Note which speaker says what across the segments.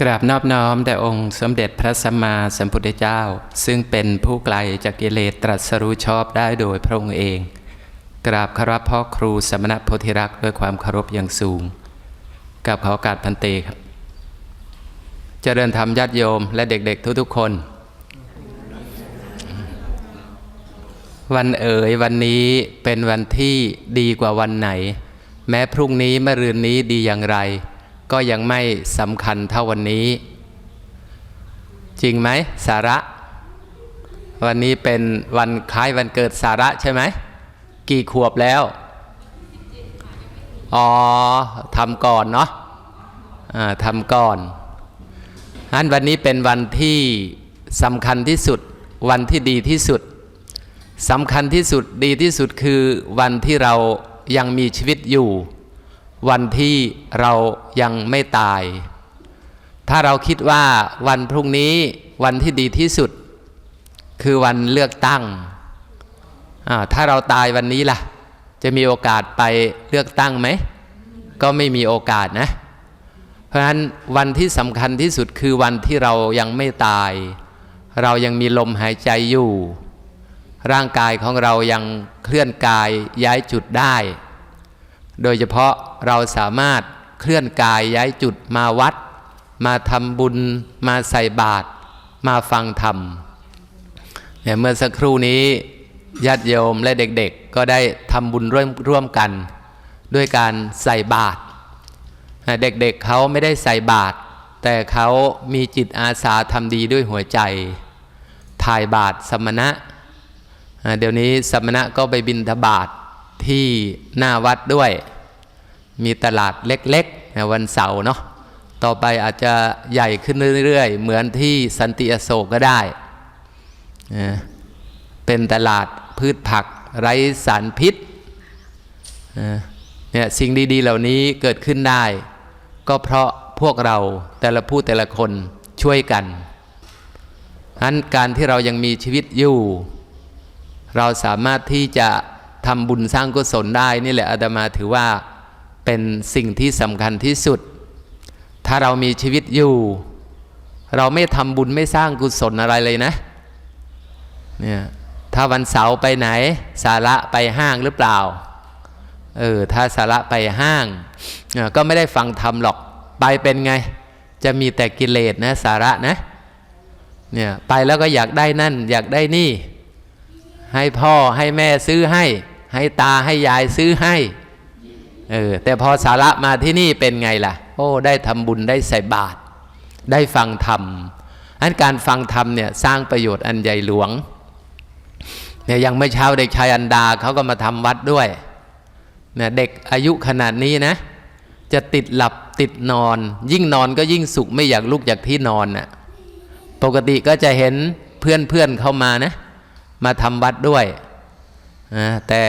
Speaker 1: กราบนอบน้อมแด่องค์สมเด็จพระสัมมาสัมพุทธเจ้า ซึ่งเป็นผู้ไกลจากกิเลสตรัสรู้ชอบได้โดยพระองค์เอง กราบคารวะพ่อครูสมณโพธิรักษ์ด้วยความเคารพอย่างสูงกราบขอโอกาสพันเตครับเจริญธรรมญาติโยมและเด็กๆทุกๆคน วันเอ๋ยวันนี้เป็นวันที่ดีกว่าวันไหน แม้พรุ่งนี้มะรืนนี้ดีอย่างไร ก็ยังไม่สำคัญเท่าวันนี้ จริงไหมสาระ วันนี้เป็นวันคล้ายวันเกิดสาระใช่ไหม กี่ขวบแล้ว อ๋อทำก่อนเนาะทำก่อนอันวันนี้เป็นวันที่สำคัญที่สุด วันที่ดีที่สุดสำคัญที่สุดดีที่สุดคือวันที่เรายังมีชีวิตอยู่ วันที่เรายังไม่ตาย ถ้าเราคิดว่าวันพรุ่งนี้วันที่ดีที่สุด คือวันเลือกตั้ง ถ้าเราตายวันนี้ล่ะ จะมีโอกาสไปเลือกตั้งไหม ก็ไม่มีโอกาสนะ เพราะฉะนั้นวันที่สำคัญที่สุดคือวันที่เรายังไม่ตาย เรายังมีลมหายใจอยู่ ร่างกายของเรายังเคลื่อนกายย้ายจุดได้ โดยเฉพาะเราสามารถเคลื่อนกายย้ายจุดมาวัด มาทำบุญ มาใส่บาตรมาฟังธรรมเนี่ยเมื่อสักครู่นี้ญาติโยมและเด็กๆ ก็ได้ทำบุญร่วมร่วมกัน ด้วยการใส่บาตรเด็กๆเเขาไม่ได้ใส่บาตรแต่เขามีจิตอาสาทำดีด้วยหัวใจ ถ่ายบาตรสมณะ เดี๋ยวนี้สมณะก็ไปบินทบาท ที่หน้าวัดด้วย มีตลาดเล็กๆวันเสาร์เนาะต่อไปอาจจะใหญ่ขึ้นเรื่อยๆ เหมือนที่สันติอโศกก็ได้ เป็นตลาดพืชผักไร้สารพิษเนี่ยสิ่งดีๆเหล่านี้เกิดขึ้นได้ ก็เพราะพวกเราแต่ละผู้แต่ละคนช่วยกันอันการที่เรายังมีชีวิตอยู่ เราสามารถที่จะ ทำบุญสร้างกุศลได้นี่แหละอาตมาถือว่าเป็นสิ่งที่สำคัญที่สุด ถ้าเรามีชีวิตอยู่ เราไม่ทำบุญไม่สร้างกุศลอะไรเลยนะเนี่ยถ้าวันเสาร์ไปไหน สาระไปห้างหรือเปล่าเออถ้าสาระไปห้าง ก็ไม่ได้ฟังธรรมหรอกไปเป็นไง จะมีแต่กิเลสนะสาระนะเนี่ยไปแล้วก็อยากได้นั่น อยากได้นี่ ให้พ่อให้แม่ซื้อให้ ให้ตาให้ยายซื้อให้เออแต่พอสาระมาที่นี่เป็นไงล่ะ โอ้ได้ทำบุญได้ใส่บาตรได้ฟังธรรมอันการฟังธรรมเนี่ยสร้างประโยชน์อันใหญ่หลวงเนี่ยยังไม่เช้าเด็กชายอันดาเขาก็มาทำวัดด้วยเนี่ยเด็กอายุขนาดนี้นะ จะติดหลับติดนอน ยิ่งนอนก็ยิ่งสุขไม่อยากลุกจากที่นอนน่ะปกติก็จะเห็นเพื่อนเพื่อนเข้ามานะ มาทำวัดด้วย นะแต่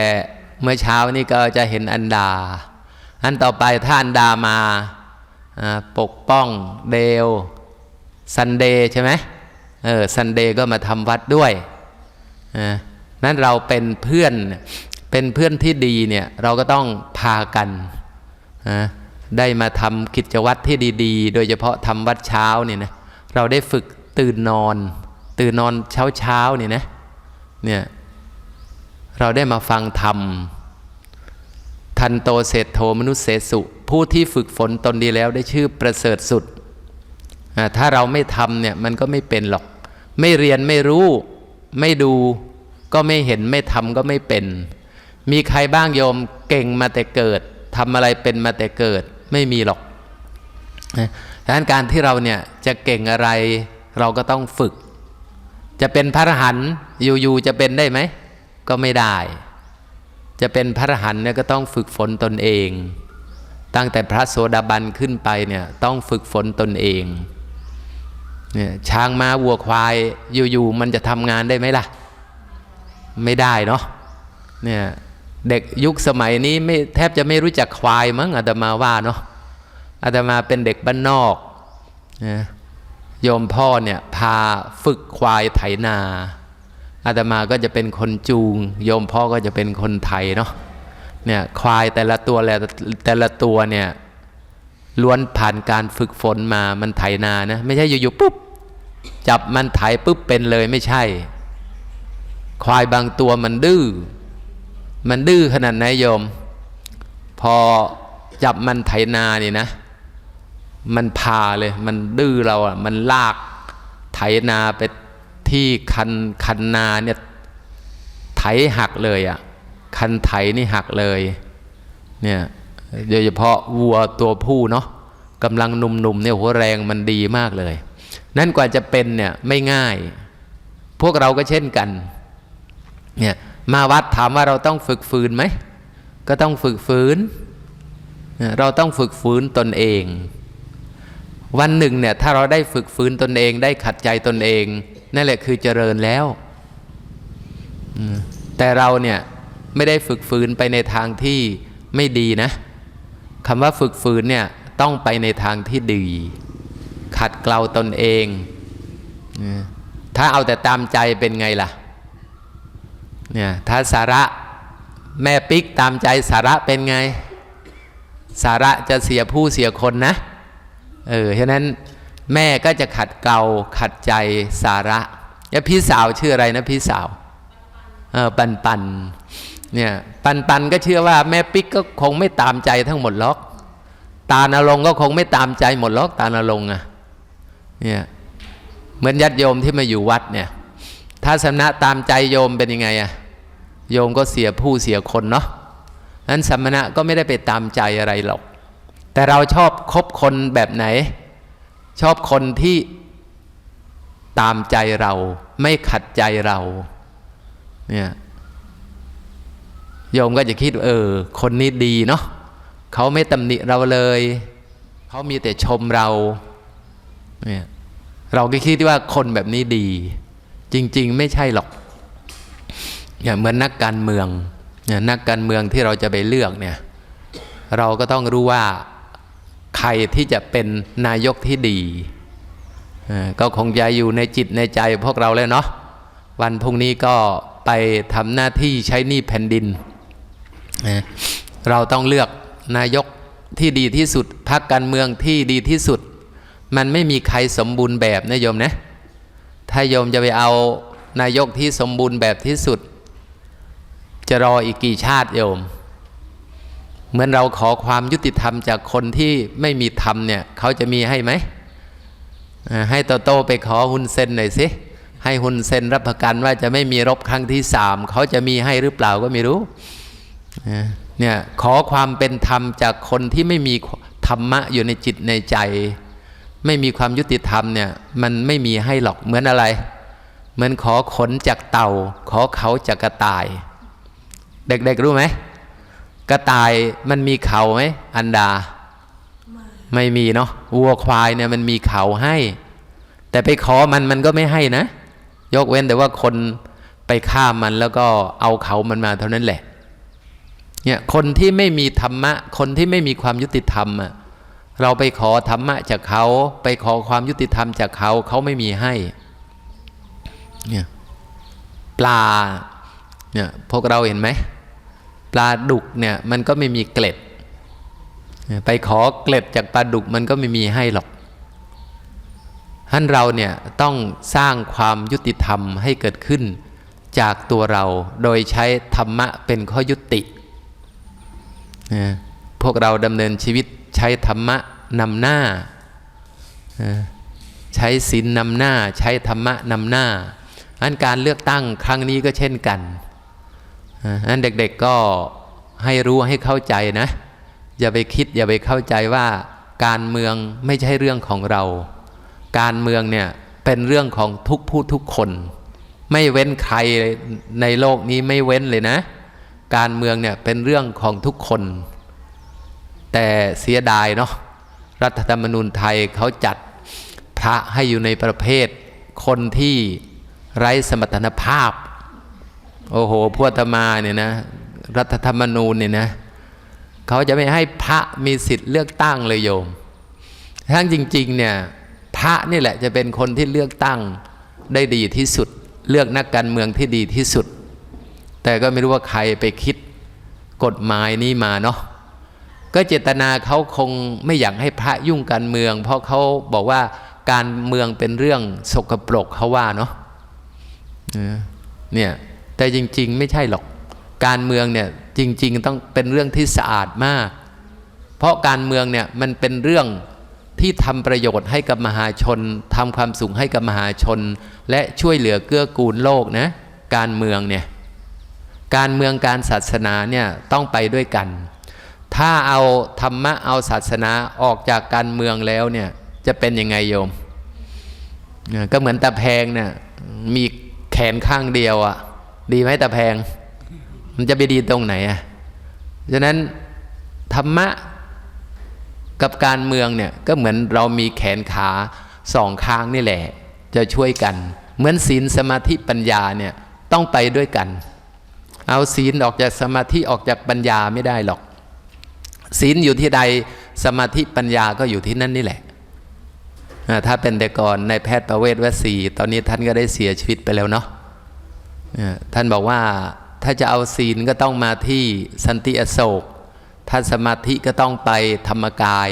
Speaker 1: เมื่อเช้านี้ก็จะเห็นอันดา อันต่อไปถ้าอันดามาปกป้องเดวซันเดย์ใช่ไหมเออซันเดย์ก็มาทำวัดด้วยนั้นเราเป็นเพื่อนเป็นเพื่อนที่ดีเนี่ยเราก็ต้องพากันนะได้มาทำกิจวัตรที่ดีๆ โดยเฉพาะทำวัดเช้าเนี่ยนะเราได้ฝึกตื่นนอน ตื่นนอนเช้าเช้าเนี่ยนะเนี่ย เราได้มาฟังธรรม ทันโตเศธโทมนุษเสสุ ผู้ที่ฝึกฝนตนดีแล้วได้ชื่อประเสริฐสุด ถ้าเราไม่ทำเนี่ยมันก็ไม่เป็นหรอก ไม่เรียนไม่รู้ ไม่ดูก็ไม่เห็นไม่ทำก็ไม่เป็น มีใครบ้างโยมเก่งมาแต่เกิดทำอะไรเป็นมาแต่เกิดไม่มีหรอกดังนั้นการที่เราเนี่ยจะเก่งอะไรเราก็ต้องฝึก จะเป็นพระอรหันต์อยู่ๆจะเป็นได้ไหม ก็ไม่ได้ จะเป็นพระอรหันต์เนี่ยก็ต้องฝึกฝนตนเอง ตั้งแต่พระโสดาบันขึ้นไปเนี่ยต้องฝึกฝนตนเองเนี่ยช้างม้าวัวควายอยู่ๆมันจะทำงานได้ไหมล่ะ ไม่ได้เนาะเนี่ยเด็กยุคสมัยนี้ไม่แทบจะไม่รู้จักควายมั้งอาตมาว่าเนาะอาตมาเป็นเด็กบ้านนอกนะโยมพ่อเนี่ยพาฝึกควายไถนา อาตมาก็จะเป็นคนจูง โยมพ่อก็จะเป็นคนไถเนาะเนี่ยควายแต่ละตัวแต่ละตัวเนี่ยล้วนผ่านการฝึกฝนมามันไถนานะไม่ใช่อยู่ๆปุ๊บจับมันไถปุ๊บเป็นเลยไม่ใช่ ควายบางตัวมันดื้อมันดื้อขนาดไหนโยม พอจับมันไถนานี่นะ มันพาเลย มันดื้อเราอะมันลากไถนาไป ที่คันคันนาเนี่ยไถหักเลยอะคันไถนี่หักเลยเนี่ยโดยเฉพาะวัวตัวผู้เนาะกำลังหนุ่มๆเนี่ยหัวแรงมันดีมากเลย นั่นกว่าจะเป็นเนี่ยไม่ง่าย พวกเราก็เช่นกันเนี่ยมาวัดถามว่าเราต้องฝึกฝืนไหม ก็ต้องฝึกฝืน เราต้องฝึกฝืนตนเอง วันหนึ่งเนี่ยถ้าเราได้ฝึกฝืนตนเอง ได้ขัดใจตนเอง นั่นแหละคือเจริญแล้ว แต่เราเนี่ยไม่ได้ฝึกฝืนไปในทางที่ไม่ดีนะคำว่าฝึกฝืนเนี่ยต้องไปในทางที่ดี ขัดเกลาตนเอง ถ้าเอาแต่ตามใจเป็นไงล่ะเนี่ยถ้าสาระแม่ปิ๊กตามใจสาระเป็นไง สาระจะเสียผู้เสียคนนะ เออฉะนั้น แม่ก็จะขัดเกลาขัดใจสาระแล้วพี่สาวชื่ออะไรนะพี่สาวเออปันปันเนี่ยปันปันก็เชื่อว่าแม่ปิ๊กก็คงไม่ตามใจทั้งหมดหรอกตาณรงค์ก็คงไม่ตามใจหมดหรอกตาณรงค์อะเนี่ยเหมือนญาติโยมที่มาอยู่วัดเนี่ยถ้าสำนักตามใจโยมเป็นยังไงอะโยมก็เสียผู้เสียคนเนาะนั้นสมณะก็ไม่ได้ไปตามใจอะไรหรอก แต่เราชอบคบคนแบบไหน ชอบคนที่ตามใจเราไม่ขัดใจเรา เนี่ยโยมก็จะคิดเออ คนนี้ดีเนาะเขาไม่ตำหนิเราเลย เขามีแต่ชมเราเนี่ยเราก็คิดว่าคนแบบนี้ดี จริง ๆ ไม่ใช่หรอกอย่าเหมือนนักการเมืองเนี่ยนักการเมืองที่เราจะไปเลือกเนี่ย เราก็ต้องรู้ว่า ใครที่จะเป็นนายกที่ดีก็คงจะอยู่ในจิตในใจพวกเราแล้วเนาะวันพรุ่งนี้ก็ไปทำหน้าที่ใช้หนี้แผ่นดินเอ่อเราต้องเลือกนายกที่ดีที่สุดพรรคการเมืองที่ดีที่สุด มันไม่มีใครสมบูรณ์แบบนะโยมนะถ้าโยมจะไปเอานายกที่สมบูรณ์แบบที่สุด จะรออีกกี่ชาติโยม เหมือนเราขอความยุติธรรมจากคนที่ไม่มีธรรมเนี่ยเขาจะมีให้ไหม ให้โตโต้ไปขอฮุนเซนหน่อยสิ ให้ฮุนเซนรับประกันว่าจะไม่มีรบครั้งที่สามเขาจะมีให้หรือเปล่าก็ไม่รู้เนี่ยขอความเป็นธรรมจากคนที่ไม่มีธรรมะอยู่ในจิตในใจ ไม่มีความยุติธรรมเนี่ยมันไม่มีให้หรอกเหมือนอะไร เหมือนขอขนจากเต่า ขอเขาจากกระต่าย เด็กๆรู้ไหม กระต่ายมันมีเขาไหมอันดา ไม่มีเนาะวัวควายเนี่ยมันมีเขาให้ แต่ไปขอมันมันก็ไม่ให้นะ ยกเว้นแต่ว่าคนไปฆ่ามันแล้วก็เอาเขามันมาเท่านั้นแหละเนี่ยคนที่ไม่มีธรรมะ คนที่ไม่มีความยุติธรรมอะเราไปขอธรรมะจากเขาไปขอความยุติธรรมจากเขาเขาไม่มีให้เนี่ยปลาเนี่ยพวกเราเห็นไหม ปลาดุกเนี่ยมันก็ไม่มีเกล็ด ไปขอเกล็ดจากปลาดุกมันก็ไม่มีให้หรอกท่านเราเนี่ยต้องสร้างความยุติธรรมให้เกิดขึ้นจากตัวเราโดยใช้ธรรมะเป็นข้อยุตินะพวกเราดำเนินชีวิตใช้ธรรมะนำหน้านะใช้ศีลนำหน้า ใช้ธรรมะนำหน้าอันการเลือกตั้งครั้งนี้ก็เช่นกัน นั้นเด็กๆก็ให้รู้ให้เข้าใจนะ อย่าไปคิดอย่าไปเข้าใจว่าการเมืองไม่ใช่เรื่องของเรา การเมืองเนี่ยเป็นเรื่องของทุกผู้ทุกคน ไม่เว้นใครในโลกนี้ไม่เว้นเลยนะ การเมืองเนี่ยเป็นเรื่องของทุกคน แต่เสียดายเนาะรัฐธรรมนูญไทยเขาจัดพระให้อยู่ในประเภทคนที่ไร้สมรรถภาพ โอ้โหพวกอาตมาเนี่ยนะรัฐธรรมนูญเนี่ยนะเขาจะไม่ให้พระมีสิทธิ์เลือกตั้งเลยโยม ทั้งจริงๆเนี่ยพระนี่แหละจะเป็นคนที่เลือกตั้งได้ดีที่สุด เลือกนักการเมืองที่ดีที่สุด แต่ก็ไม่รู้ว่าใครไปคิดกฎหมายนี้มาเนาะก็เจตนาเขาคงไม่อยากให้พระยุ่งการเมือง เพราะเขาบอกว่าการเมืองเป็นเรื่องสกปรกเขาว่าเนาะเนี่ย แต่จริง ๆ ไม่ใช่หรอก การเมืองเนี่ยจริง ๆ ต้องเป็นเรื่องที่สะอาดมาก เพราะการเมืองเนี่ยมันเป็นเรื่องที่ทำประโยชน์ให้กับมหาชนทำความสุขให้กับมหาชน และช่วยเหลือเกื้อกูลโลกนะการเมืองเนี่ยการเมืองการศาสนาเนี่ยต้องไปด้วยกัน ถ้าเอาธรรมะเอาศาสนาออกจากการเมืองแล้วเนี่ยจะเป็นยังไงโยม ก็เหมือนตะแพงเนี่ยมีแขนข้างเดียวอะ่ะ ดีไหมแตะแพง มันจะไปดีตรงไหนอะฉะนั้นธรรมะกับการเมืองเนี่ยก็เหมือนเรามีแขนขาสองข้างนี่แหละ จะช่วยกัน เหมือนศีลสมาธิปัญญาเนี่ยต้องไปด้วยกัน เอาศีลออกจากสมาธิออกจากปัญญาไม่ได้หรอก ศีลอยู่ที่ใดสมาธิปัญญาก็อยู่ที่นั่นนี่แหละ ถ้าเป็นแต่ก่อนในแพทย์ประเวศวสีตอนนี้ท่านก็ได้เสียชีวิตไปแล้วเนาะ ท่านบอกว่าถ้าจะเอาศีลก็ต้องมาที่สันติอโศก ถ้าสมาธิก็ต้องไปธรรมกาย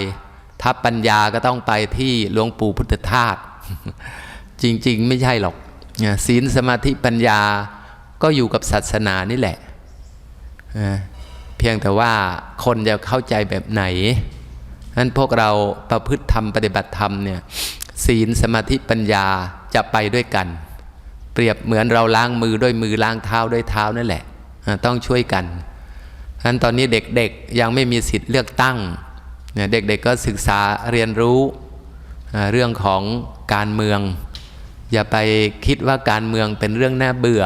Speaker 1: ถ้าปัญญาก็ต้องไปที่หลวงปู่พุทธทาส จริงๆ ไม่ใช่หรอก ศีลสมาธิปัญญาก็อยู่กับศาสนานี่แหละ เพียงแต่ว่าคนจะเข้าใจแบบไหนนั้นพวกเราประพฤติธรรมปฏิบัติธรรมเนี่ยศีลสมาธิปัญญาจะไปด้วยกัน เปรียบเหมือนเราล้างมือด้วยมือล้างเท้าด้วยเท้านั่นแหละ ต้องช่วยกันฉะนั้นตอนนี้เด็กๆยังไม่มีสิทธิ์เลือกตั้งเนี่ยเด็กๆก็ศึกษาเรียนรู้เรื่องของการเมือง อย่าไปคิดว่าการเมืองเป็นเรื่องน่าเบื่อ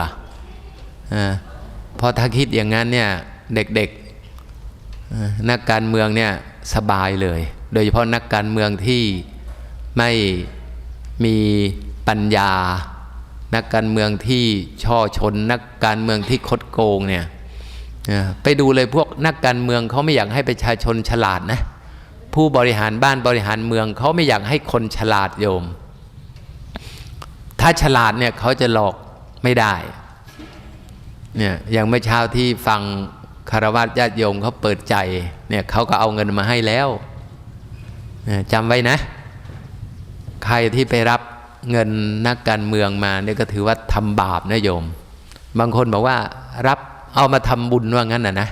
Speaker 1: เพราะถ้าคิดอย่างนั้นเนี่ยเด็กๆนักการเมืองเนี่ยสบายเลย โดยเฉพาะนักการเมืองที่ไม่มีปัญญา นักการเมืองที่ช่อชน นักการเมืองที่คดโกงเนี่ยไปดูเลยพวกนักการเมืองเขาไม่อยากให้ประชาชนฉลาดนะผู้บริหารบ้านบริหารเมืองเขาไม่อยากให้คนฉลาดโยม ถ้าฉลาดเนี่ยเขาจะหลอกไม่ได้เนี่ยอย่างเมื่อเช้าที่ฟังคารวะญาติโยมเขาเปิดใจเนี่ยเขาก็เอาเงินมาให้แล้วจำไว้นะ ใครที่ไปรับ เงินนักการเมืองมาเนี่ยก็ถือว่าทำบาปนะโยม บางคนบอกว่ารับเอามาทำบุญว่างั้นนะนะ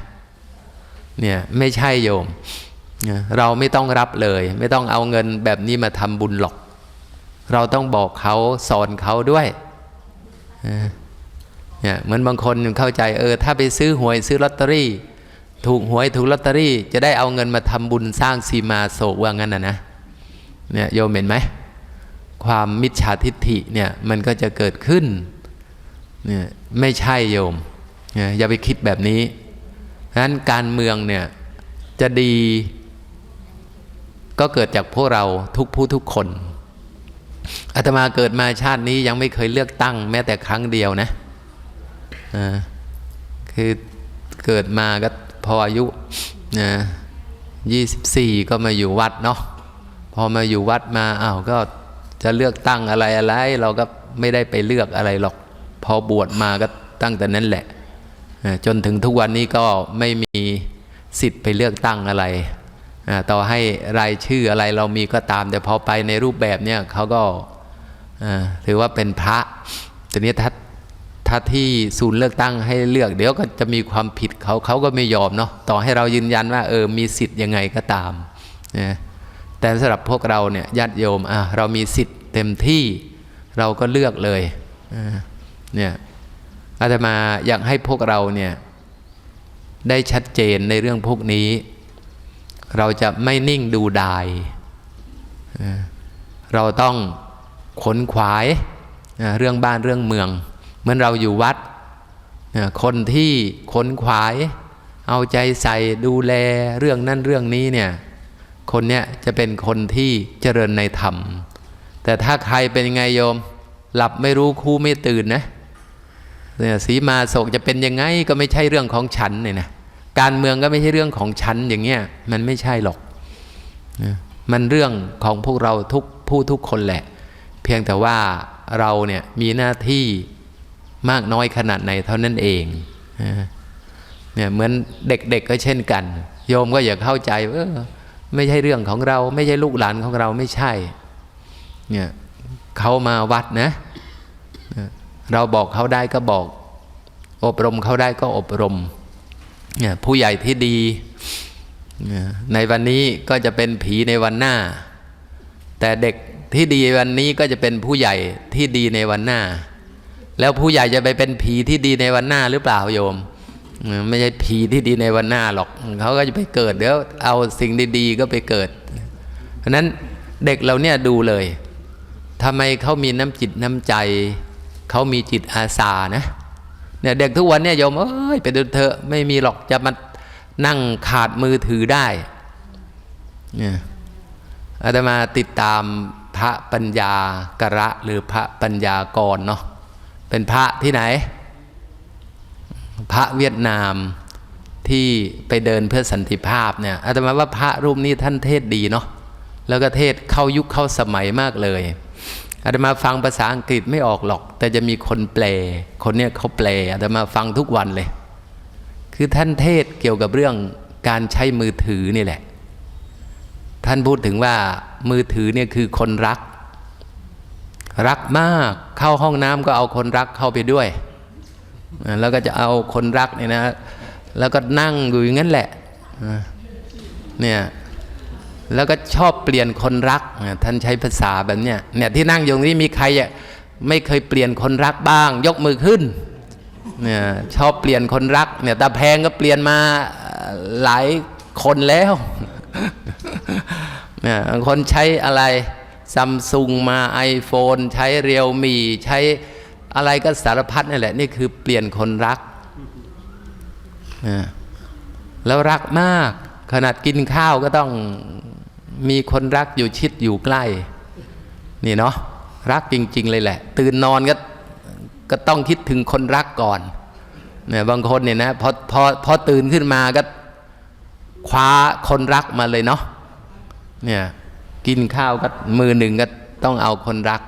Speaker 1: เนี่ยไม่ใช่โยม เราไม่ต้องรับเลย ไม่ต้องเอาเงินแบบนี้มาทำบุญหรอก เราต้องบอกเขาสอนเขาด้วยเนี่ยเหมือนบางคนเข้าใจเออถ้าไปซื้อหวยซื้อลอตเตอรี่ ถูกหวยถูกลอตเตอรี่ จะได้เอาเงินมาทำบุญสร้างสีมาโศกว่างั้นนะนะเนี่ยโยมเห็นไหม ความมิจฉาทิฏฐิเนี่ยมันก็จะเกิดขึ้นเนี่ยไม่ใช่โยม อย่าไปคิดแบบนี้ฉะนั้นการเมืองเนี่ยจะดีก็เกิดจากพวกเราทุกผู้ทุกคนอาตมาเกิดมาชาตินี้ยังไม่เคยเลือกตั้ง แม้แต่ครั้งเดียวนะคือเกิดมาก็พออายุนะยี่สิบสี่ก็มาอยู่วัดเนาะพอมาอยู่วัดมาอ้าวก็ จะเลือกตั้งอะไรอะไร เราก็ไม่ได้ไปเลือกอะไรหรอก พอบวชมาก็ตั้งแต่นั้นแหละ จนถึงทุกวันนี้ก็ไม่มีสิทธิ์ไปเลือกตั้งอะไร ต่อให้รายชื่ออะไรเรามีก็ตาม แต่พอไปในรูปแบบเนี้ยเขาก็ถือว่าเป็นพระทีนี้ถ้าถ้าที่ศูนย์เลือกตั้งให้เลือกเดี๋ยวก็จะมีความผิดเขาเขาก็ไม่ยอมเนาะต่อให้เรายืนยันว่าเออมีสิทธิ์ยังไงก็ตามนะ แต่สำหรับพวกเราเนี่ยญาติโยมอะเรามีสิทธิ์เต็มที่เราก็เลือกเลยเนี่ยอาตมาอยากให้พวกเราเนี่ยได้ชัดเจนในเรื่องพวกนี้ เราจะไม่นิ่งดูดาย เราต้องขนขวายเรื่องบ้านเรื่องเมืองเหมือนเราอยู่วัด คนที่ขนขวาย เอาใจใส่ดูแลเรื่องนั่นเรื่องนี้เนี่ย คนเนี้ยจะเป็นคนที่เจริญในธรรม แต่ถ้าใครเป็นไงโยม หลับไม่รู้คู่ไม่ตื่นนะเนี่ยสีมาโศกจะเป็นยังไงก็ไม่ใช่เรื่องของฉันเนี่ยนะการเมืองก็ไม่ใช่เรื่องของฉันอย่างเงี้ยมันไม่ใช่หรอกมันเรื่องของพวกเราทุกผู้ทุกคนแหละ เพียงแต่ว่าเราเนี่ยมีหน้าที่มากน้อยขนาดไหนเท่านั้นเองเนี่ยเหมือนเด็กๆก็เช่นกัน โยมก็อย่าเข้าใจว่าเออ ไม่ใช่เรื่องของเรา ไม่ใช่ลูกหลานของเราไม่ใช่ เนี่ยเขามาวัดนะ เราบอกเขาได้ก็บอก อบรมเขาได้ก็อบรม เนี่ยผู้ใหญ่ที่ดี ในวันนี้ก็จะเป็นผีในวันหน้า แต่เด็กที่ดีวันนี้ก็จะเป็นผู้ใหญ่ที่ดีในวันหน้า แล้วผู้ใหญ่จะไปเป็นผีที่ดีในวันหน้าหรือเปล่าโยม ไม่ใช่ผีที่ดีในวันหน้าหรอกเขาก็จะไปเกิดเดี๋ยวเอาสิ่งดีๆก็ไปเกิด เพราะนั้นเด็กเราเนี่ยดูเลยทำไมเขามีน้ำจิตน้ำใจ เขามีจิตอาสานะเนี่ยเด็กทุกวันเนี่ยโยมเอ้ยไปดูเถอะไม่มีหรอกจะมานั่งขาดมือถือได้เนี่ยอาตมาติดตามพระปัญญากระหรือพระปัญญากรเนาะเป็นพระที่ไหน พระเวียดนามที่ไปเดินเพื่อสันติภาพเนี่ยอาตมาว่าพระรูปนี้ท่านเทศดีเนาะแล้วก็เทศเข้ายุคเข้าสมัยมากเลยอาตมาฟังภาษาอังกฤษไม่ออกหรอก แต่จะมีคนแปล คนเนี้ยเขาแปลอาตมาฟังทุกวันเลย คือท่านเทศเกี่ยวกับเรื่องการใช้มือถือนี่แหละ ท่านพูดถึงว่ามือถือเนี่ยคือคนรัก รักมากเข้าห้องน้ำก็เอาคนรักเข้าไปด้วย แล้วก็จะเอาคนรักเนี่ยนะ แล้วก็นั่งอยู่อย่างนั้นแหละเนี่ยแล้วก็ชอบเปลี่ยนคนรักท่านใช้ภาษาแบบเนี้ยเนี่ยที่นั่งอยู่ตรงนี้มีใครอะไม่เคยเปลี่ยนคนรักบ้าง ยกมือขึ้นเนี่ยชอบเปลี่ยนคนรักเนี่ยตาแพงก็เปลี่ยนมาหลายคนแล้วเนี่ยคนใช้อะไรซัมซุงมา iPhone ใช้เรียวมีใช้ อะไรก็สารพัดนี่แหละ นี่คือเปลี่ยนคนรัก แล้วรักมาก ขนาดกินข้าวก็ต้องมีคนรักอยู่ชิดอยู่ใกล้ นี่เนาะรักจริง ๆ เลยแหละ ตื่นนอนก็ก็ต้องคิดถึงคนรักก่อนเนี่ยบางคนเนี่ยนะพอพอพอตื่นขึ้นมาก็คว้าคนรักมาเลยเนาะเนี่ยกินข้าวก็มือหนึ่งก็ต้องเอาคนรัก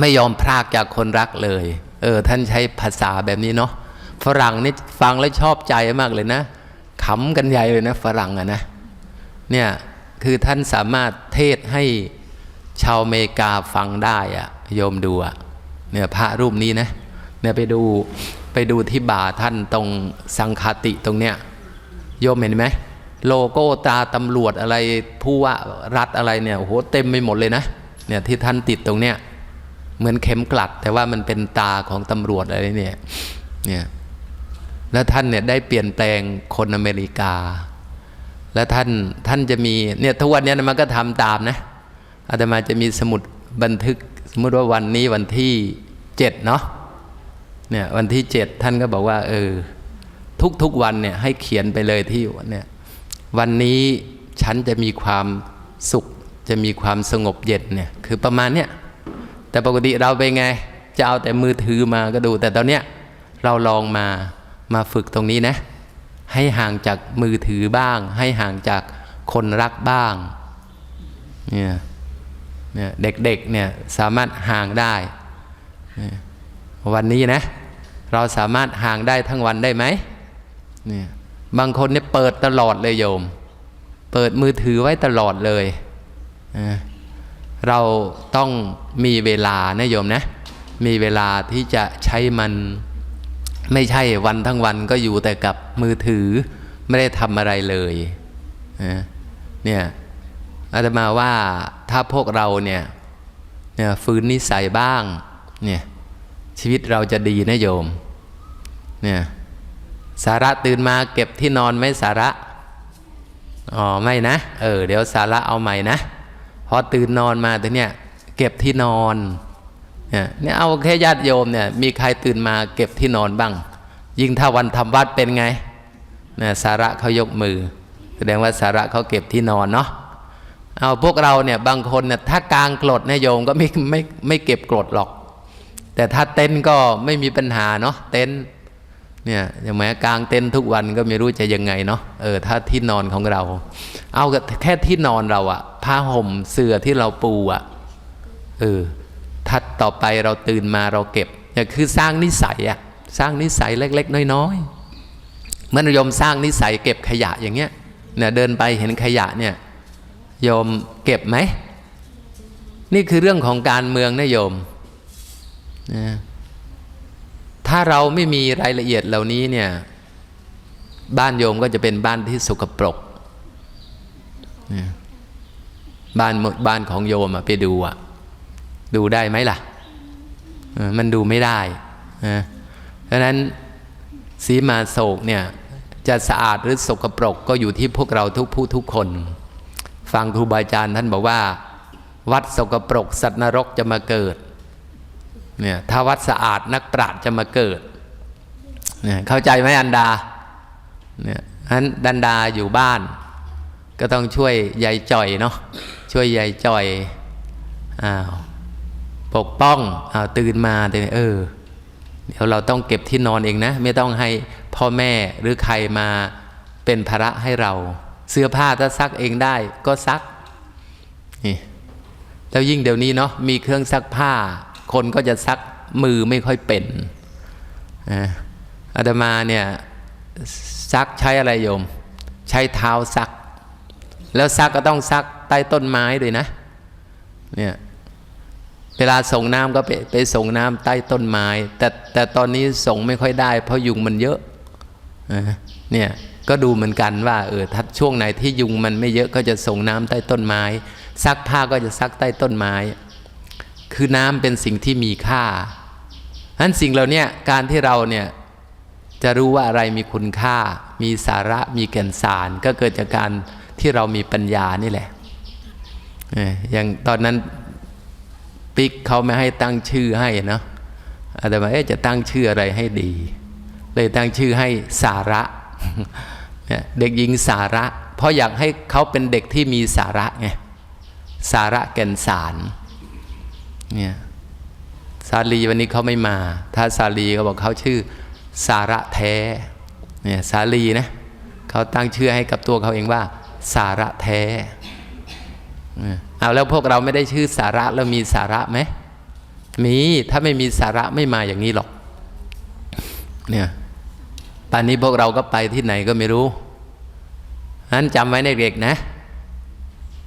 Speaker 1: ไม่ยอมพรากจากคนรักเลย เออ ท่านใช้ภาษาแบบนี้เนาะฝรั่งนี่ฟังแล้วชอบใจมากเลยนะขำกันใหญ่เลยนะ ฝรั่งอะนะเนี่ยคือท่านสามารถเทศให้ชาวอเมริกาฟังได้อะโยมดูอะเนี่ยพระรูปนี้นะเนี่ยไปดูไปดูที่บ่าท่านตรงสังคติตรงเนี้ยโยมเห็นไหมโลโก้ตาตำรวจอะไรผู้ว่ารัฐอะไรเนี่ยโอ้โหเต็มไปหมดเลยนะเนี่ยที่ท่านติดตรงเนี้ย เหมือนเข็มกลัด แต่ว่ามันเป็นตาของตำรวจอะไรเนี่ยเนี่ยแล้วท่านเนี่ยได้เปลี่ยนแปลงคนอเมริกา แล้วท่านท่านจะมีเนี่ยทุกวันนี้มันก็ทำตามนะอาตมาจะมีสมุดบันทึกสมมติว่าวันนี้วันที่เจ็ดเนาะเนี่ยวันที่เจ็ดท่านก็บอกว่าเออทุกทุกวันเนี่ยให้เขียนไปเลยที่เนี่ยวันนี้ฉันจะมีความสุขจะมีความสงบเย็นเนี่ยคือประมาณเนี้ย แต่ปกติเราเป็นไง จะเอาแต่มือถือมาก็ดู แต่ตอนเนี้ยเราลองมามาฝึกตรงนี้นะ ให้ห่างจากมือถือบ้าง ให้ห่างจากคนรักบ้างเนี่ยเนี่ยเด็กๆเนี่ยสามารถห่างได้ วันนี้นะ เราสามารถห่างได้ทั้งวันได้ไหมเนี่ยบางคนเนี่ยเปิดตลอดเลยโยม เปิดมือถือไว้ตลอดเลยอ่า เราต้องมีเวลานะโยมนะ มีเวลาที่จะใช้มันไม่ใช่วันทั้งวันก็อยู่แต่กับมือถือไม่ได้ทำอะไรเลยเนี่ยอาตมาว่าถ้าพวกเราเนี่ยเนี่ยฟื้นนิสัยบ้างเนี่ยชีวิตเราจะดีนะโยมเนี่ยสาระตื่นมาเก็บที่นอนไหมสาระอ๋อไม่นะ เออเดี๋ยวสาระเอาใหม่นะ พอตื่นนอนมาแต่เนี่ยเก็บที่นอนเนี่ยเอาแค่ญาติโยมเนี่ยมีใครตื่นมาเก็บที่นอนบ้าง ยิ่งถ้าวันทำวัดเป็นไงเนี่ยสาระเขายกมือ แสดงว่าสาระเขาเก็บที่นอนเนาะเอาพวกเราเนี่ยบางคนเนี่ยถ้ากลางกรดเนี่ยโยมก็ไม่ไม่ไม่เก็บกรดหรอก แต่ถ้าเต็นก็ไม่มีปัญหาเนาะเต็น เนี่ยอย่างแม้กลางเต็นทุกวันก็ไม่รู้จะยังไงเนาะเออถ้าที่นอนของเรา เอาแค่ที่นอนเราอะผ้าห่มเสื่อที่เราปูอะเออถ้าต่อไปเราตื่นมาเราเก็บเนี่ยคือสร้างนิสัยอะสร้างนิสัยเล็ก ๆ น้อยๆเมื่อนโยมสร้างนิสัยเก็บขยะอย่างเงี้ยเนี่ยเดินไปเห็นขยะเนี่ยโยมเก็บไหม นี่คือเรื่องของการเมืองนะโยมนะ ถ้าเราไม่มีรายละเอียดเหล่านี้เนี่ยบ้านโยมก็จะเป็นบ้านที่สกปรกบ้านบ้านของโยมอะไปดูอะดูได้ไหมล่ะ มันดูไม่ได้นะเพราะฉะนั้นสีมาโศกเนี่ยจะสะอาดหรือสกปรกก็อยู่ที่พวกเราทุกผู้ทุกคน ฟังครูบาอาจารย์ท่านบอกว่า วัดสกปรกสัตว์นรกจะมาเกิด เนี่ยถ้าวัดสะอาดนักปราชญ์จะมาเกิดเนี่ยเข้าใจไหมอันดาเนี่ยอันดันดาอยู่บ้าน ก็ต้องช่วยยายจ่อยเนาะช่วยยายจ่อยอ้าวปกป้องอ้าวตื่นมาแต่เออเดี๋ยวเราต้องเก็บที่นอนเองนะ ไม่ต้องให้พ่อแม่หรือใครมาเป็นภาระให้เรา เสื้อผ้าถ้าซักเองได้ก็ซักนี่แล้วยิ่งเดี๋ยวนี้เนาะมีเครื่องซักผ้า คนก็จะซักมือไม่ค่อยเป็นอาตมาเนี่ยซักใช้อะไรโยม ใช้เท้าซัก แล้วซักก็ต้องซักใต้ต้นไม้ด้วยนะเนี่ยเวลาส่งน้ำก็ไปไปส่งน้ำใต้ต้นไม้ แต่แต่ตอนนี้ส่งไม่ค่อยได้ เพราะยุงมันเยอะเนี่ยก็ดูเหมือนกันว่าเออถ้าช่วงไหนที่ยุงมันไม่เยอะก็จะส่งน้ำใต้ต้นไม้ ซักผ้าก็จะซักใต้ต้นไม้ คือน้ำเป็นสิ่งที่มีค่าฉะนั้นสิ่งเหล่านี้การที่เราเนี่ยจะรู้ว่าอะไรมีคุณค่า มีสาระมีแก่นสาร ก็เกิดจากการที่เรามีปัญญานี่แหละอย่างตอนนั้นปิ๊กเขาไม่ให้ตั้งชื่อให้เนาะอาตมาเอ๊ะจะตั้งชื่ออะไรให้ดี เลยตั้งชื่อให้สาระเนี่ยเด็กหญิงสาระ เพราะอยากให้เขาเป็นเด็กที่มีสาระไงสาระแก่นสาร เนี่ยสาลีวันนี้เขาไม่มา ถ้าสาลีเขาบอกเขาชื่อสาระแท้เนี่ยสาลีนะเขาตั้งชื่อให้กับตัวเขาเองว่า สาระแท้เอาแล้วพวกเราไม่ได้ชื่อสาระแล้วมีสาระไหมมีถ้าไม่มีสาระไม่มาอย่างนี้หรอกเนี่ยป่านนี้พวกเราก็ไปที่ไหนก็ไม่รู้นั้นจำไว้ในเด็กนะ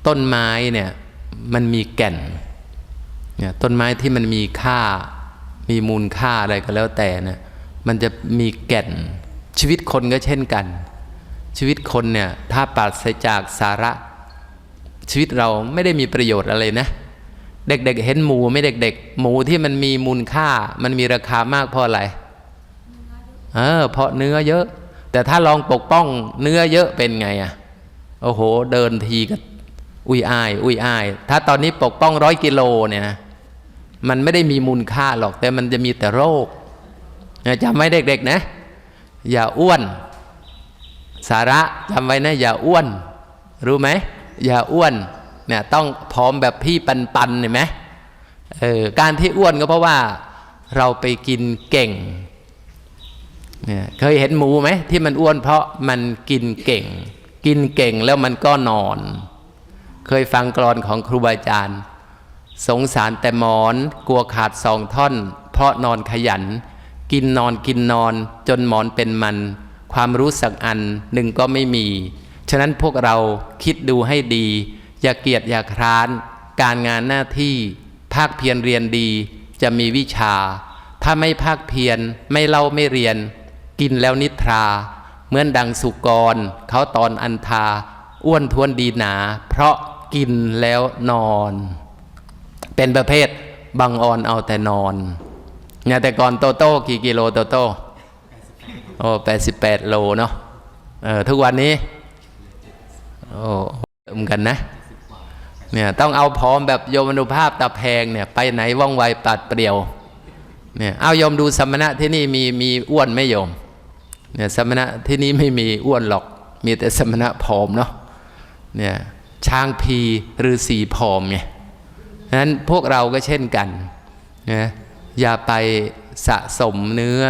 Speaker 1: ต้นไม้เนี่ยมันมีแก่น เนี่ยต้นไม้ที่มันมีค่า มีมูลค่าอะไรก็แล้วแต่เนี่ยมันจะมีแก่นชีวิตคนก็เช่นกัน ชีวิตคนเนี่ยถ้าปราศจากสาระ ชีวิตเราไม่ได้มีประโยชน์อะไรนะ เด็กๆเห็นหมูไม่เด็ก ๆ หมูที่มันมีมูลค่า มันมีราคามากเพราะอะไรเออเพราะเนื้อเยอะ แต่ถ้าลองปกป้องเนื้อเยอะเป็นไงอะโอ้โห เดินทีก็อุ้ยอาย อุ้ยอาย ถ้าตอนนี้ปกป้องร้อยกิโลเนี่ยนะ มันไม่ได้มีมูลค่าหรอก แต่มันจะมีแต่โรคจำไว้เด็กๆนะ อย่าอ้วน สาระจำไว้นะ อย่าอ้วน รู้ไหม อย่าอ้วนเนี่ยต้องพร้อมแบบพี่ปันปันเห็นไหมเออการที่อ้วนก็เพราะว่าเราไปกินเก่งเนี่ยเคยเห็นหมูไหมที่มันอ้วนเพราะมันกินเก่ง กินเก่งแล้วมันก็นอน เคยฟังกรอนของครูบาอาจารย์ สงสารแต่หมอนกลัวขาดสองท่อน เพราะนอนขยัน กินนอนกินนอนจนหมอนเป็นมัน ความรู้สักอันหนึ่งก็ไม่มี ฉะนั้นพวกเราคิดดูให้ดี อย่าเกียจอย่าคร้าน การงานหน้าที่ ภาคเพียรเรียนดีจะมีวิชา ถ้าไม่ภาคเพียรไม่เล่าไม่เรียน กินแล้วนิทรา เหมือนดังสุกร เขาตอนอันทา อ้วนท้วนดีหนา เพราะกินแล้วนอน เป็นประเภทบังออนเอาแต่นอนเนี่ยแต่ก่อนโตโต้กี่กิโลโตโต้โอ้แปดสิบแปดโลเนาะเออทุกวันนี้โอ้เหมือนกันนะเนี่ยต้องเอาพร้อมแบบโยมนุภาพตาแพงเนี่ยไปไหนว่องไวปัดเปรียวเนี่ยเอาโยมดูสมณะที่นี่มีมีอ้วนไหมโยมเนี่ยสมณะที่นี่ไม่มีอ้วนหรอก มีแต่สมณะผอมเนาะเนี่ยช้างพีหรือสีผอมไง นั้นพวกเราก็เช่นกันนะอย่าไปสะสมเนื้อ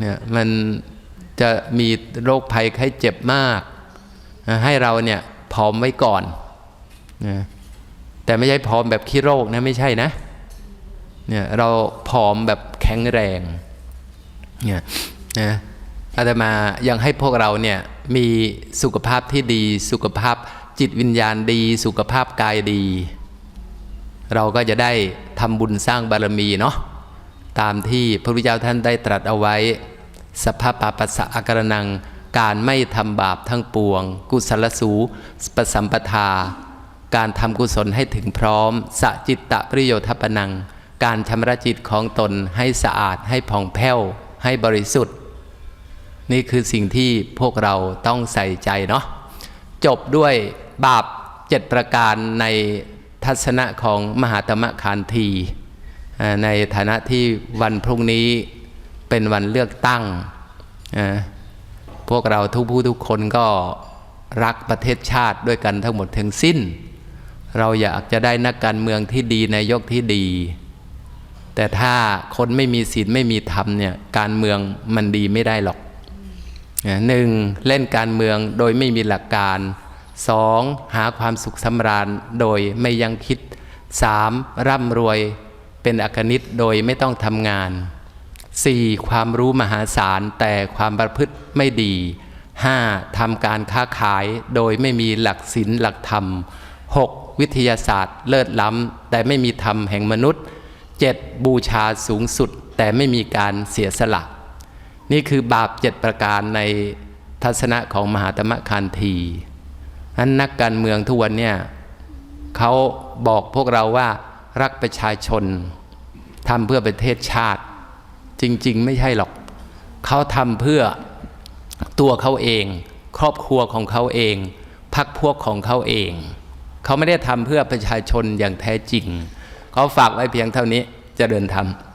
Speaker 1: เนี่ยมันจะมีโรคภัยไข้เจ็บมากนะให้เราเนี่ยผอมไว้ก่อนนะแต่ไม่ใช่ผอมแบบขี้โรคนะไม่ใช่นะเนี่ยเราผอมแบบแข็งแรงเนี่ยนะอาตมายังให้พวกเราเนี่ยมีสุขภาพที่ดี สุขภาพจิตวิญญาณดี สุขภาพกายดี เราก็จะได้ทำบุญสร้างบารมีเนาะตามที่พระพุทธเจ้าท่านได้ตรัสเอาไว้สภาพปปัสสะอาการนังการไม่ทำบาปทั้งปวง กุศลสูปสัมปทา การทำกุศลให้ถึงพร้อมสจิตตะปริโยชน์ปนัง การชำระจิตของตนให้สะอาดให้ผ่องแผ้ว ให้บริสุทธิ์ นี่คือสิ่งที่พวกเราต้องใส่ใจเนาะจบด้วยบาปเจ็ดประการใน ทัศนะของมหาตมคานที ในฐานะที่วันพรุ่งนี้เป็นวันเลือกตั้ง พวกเราทุกผู้ทุกคนก็รักประเทศชาติด้วยกันทั้งหมดทั้งสิ้น เราอยากจะได้นักการเมืองที่ดีนายกที่ดี แต่ถ้าคนไม่มีศีลไม่มีธรรมเนี่ยการเมืองมันดีไม่ได้หรอกหนึ่งเล่นการเมืองโดยไม่มีหลักการ สองหาความสุขสำราญโดยไม่ยังคิดสามร่ำรวยเป็นอากนิตโดยไม่ต้องทำงานสี่ความรู้มหาศาลแต่ความประพฤติไม่ดีห้าทำการค้าขายโดยไม่มีหลักศีลหลักธรรมหกวิทยาศาสตร์เลิศล้ำ แต่ไม่มีธรรมแห่งมนุษย์เจ็ดบูชาสูงสุด แต่ไม่มีการเสียสละ นี่คือบาปเจ็ดประการในทัศนะของมหาตมคานที นั้นนักการเมืองทุกวันเนี่ยเขาบอกพวกเราว่ารักประชาชนทำเพื่อประเทศชาติ จริง ๆ ไม่ใช่หรอก เขาทำเพื่อตัวเขาเอง ครอบครัวของเขาเองพักพวกของเขาเอง เขาไม่ได้ทำเพื่อประชาชนอย่างแท้จริง เขาฝากไว้เพียงเท่านี้เจะเดินทำ